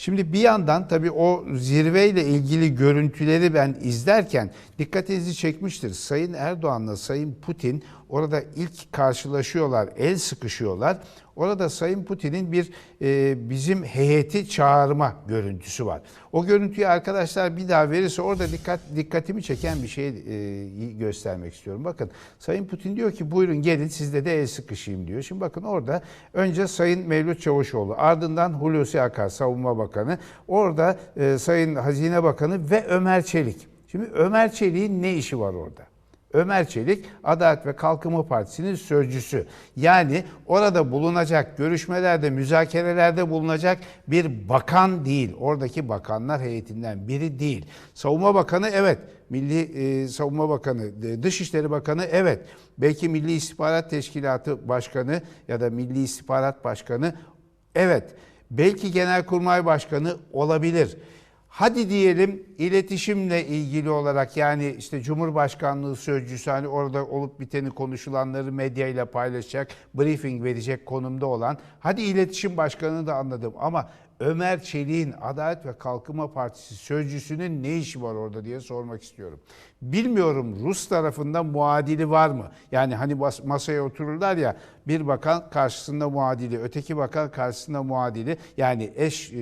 Şimdi bir yandan tabii o zirveyle ilgili görüntüleri ben izlerken dikkatinizi çekmiştir. Sayın Erdoğan'la Sayın Putin orada ilk karşılaşıyorlar, el sıkışıyorlar. Orada Sayın Putin'in bir e, bizim heyeti çağırma görüntüsü var. O görüntüyü arkadaşlar bir daha verirse orada dikkat dikkatimi çeken bir şey e, göstermek istiyorum. Bakın Sayın Putin diyor ki buyurun gelin sizde de el sıkışayım diyor. Şimdi bakın orada önce Sayın Mevlüt Çavuşoğlu ardından Hulusi Akar Savunma Bakanı orada e, Sayın Hazine Bakanı ve Ömer Çelik. Şimdi Ömer Çelik'in ne işi var orada? Ömer Çelik Adalet ve Kalkınma Partisi'nin sözcüsü. Yani orada bulunacak, görüşmelerde, müzakerelerde bulunacak bir bakan değil. Oradaki bakanlar heyetinden biri değil. Savunma Bakanı evet, Milli e, Savunma Bakanı, e, Dışişleri Bakanı evet. Belki Milli İstihbarat Teşkilatı Başkanı ya da Milli İstihbarat Başkanı evet. Belki Genelkurmay Başkanı olabilir. Hadi diyelim iletişimle ilgili olarak yani işte Cumhurbaşkanlığı sözcüsü hani orada olup biteni konuşulanları medyayla paylaşacak, briefing verecek konumda olan hadi iletişim başkanını da anladım. Ama Ömer Çelik'in Adalet ve Kalkınma Partisi sözcüsünün ne işi var orada diye sormak istiyorum. Bilmiyorum Rus tarafında muadili var mı? Yani hani mas- masaya otururlar ya bir bakan karşısında muadili, öteki bakan karşısında muadili yani eş e,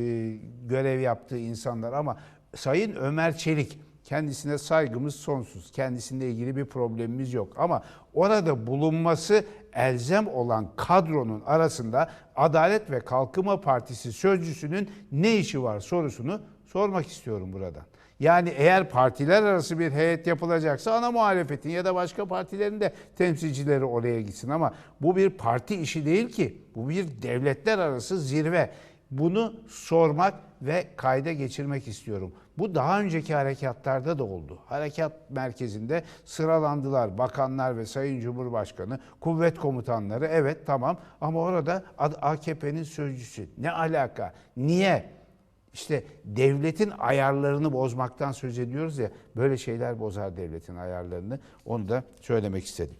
görev yaptığı insanlar ama Sayın Ömer Çelik kendisine saygımız sonsuz. Kendisiyle ilgili bir problemimiz yok ama orada bulunması elzem olan kadronun arasında Adalet ve Kalkınma Partisi sözcüsünün ne işi var sorusunu sormak istiyorum buradan. Yani eğer partiler arası bir heyet yapılacaksa ana muhalefetin ya da başka partilerin de temsilcileri oraya gitsin ama bu bir parti işi değil ki. Bu bir devletler arası zirve. Bunu sormak ve kayda geçirmek istiyorum. Bu daha önceki harekatlarda da oldu. Harekat merkezinde sıralandılar bakanlar ve Sayın Cumhurbaşkanı, kuvvet komutanları evet tamam ama orada AKP'nin sözcüsü. Ne alaka? Niye? İşte devletin ayarlarını bozmaktan söz ediyoruz ya böyle şeyler bozar devletin ayarlarını. Onu da söylemek istedim.